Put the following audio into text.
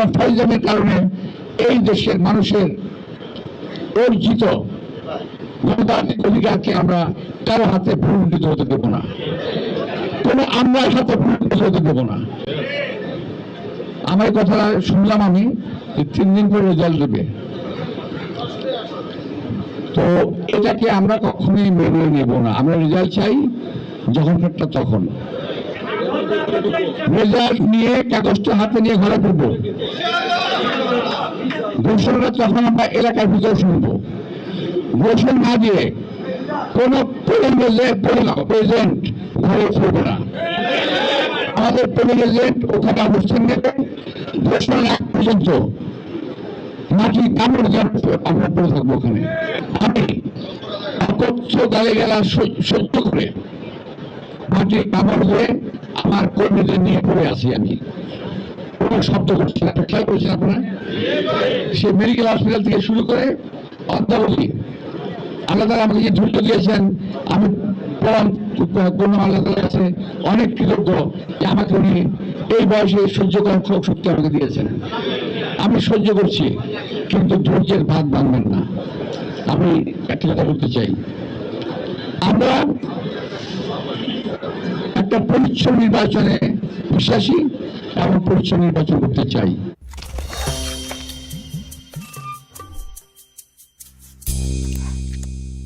এবং ফাইজামের কারণে এই দেশের মানুষের অর্জিত গণতান্ত্রিক অধিকারকে আমরা কারও হাতে ভূমিষ্ঠিত হতে দেবো না। কোনো আমরার হাতে ভূমিষ্ঠিত হতে দেবো না। আমার কথা শুনলাম আমি তিন দিন পরে রেজাল্ট দেবে। তো এটাকে আমরা কখনোই মেনে নেব না। আমরা রেজাল্ট চাই যখন ফেরটা তখন। রেজাল্ট নিয়ে কাগজটা হাতে নিয়ে ঘরে ফিরবো ঘোষণাটা তখন আমরা এলাকার ভিতরে শুনব। ঘোষণা না দিয়ে কোন প্রেজেন্ট ঘরে ফিরবে না। আমাদের প্রেসিডেন্ট ওখানে অবস্থান নেবে ঘোষণার আগ পর্যন্ত মাটি কামড় যেন আমরা পড়ে থাকব ওখানে। আমি অকথ্য গালে গেলা সহ্য করে মাটি কামড় দিয়ে আমার কর্মীদের নিয়ে পড়ে আছি আমি। কোনো শব্দ করছি না। খেয়াল করছেন আপনারা? সে মেডিকেল হসপিটাল থেকে শুরু করে অদ্যাবধি আল্লাহ তালা আমাকে যে ধৈর্য দিয়েছেন, আমি পরম কোনো আল্লাহ কাছে অনেক কৃতজ্ঞ যে আমাকে উনি এই বয়সে সহ্য করার খুব শক্তি আমাকে দিয়েছেন। আমি সহ্য করছি, কিন্তু ধৈর্যের ভাত বাঁধবেন না। আমি একটা কথা বলতে চাই। আমরা একটা পরিচ্ছন্ন নির্বাচনে বিশ্বাসী এবং পরিচ্ছন্ন নির্বাচন করতে চাই।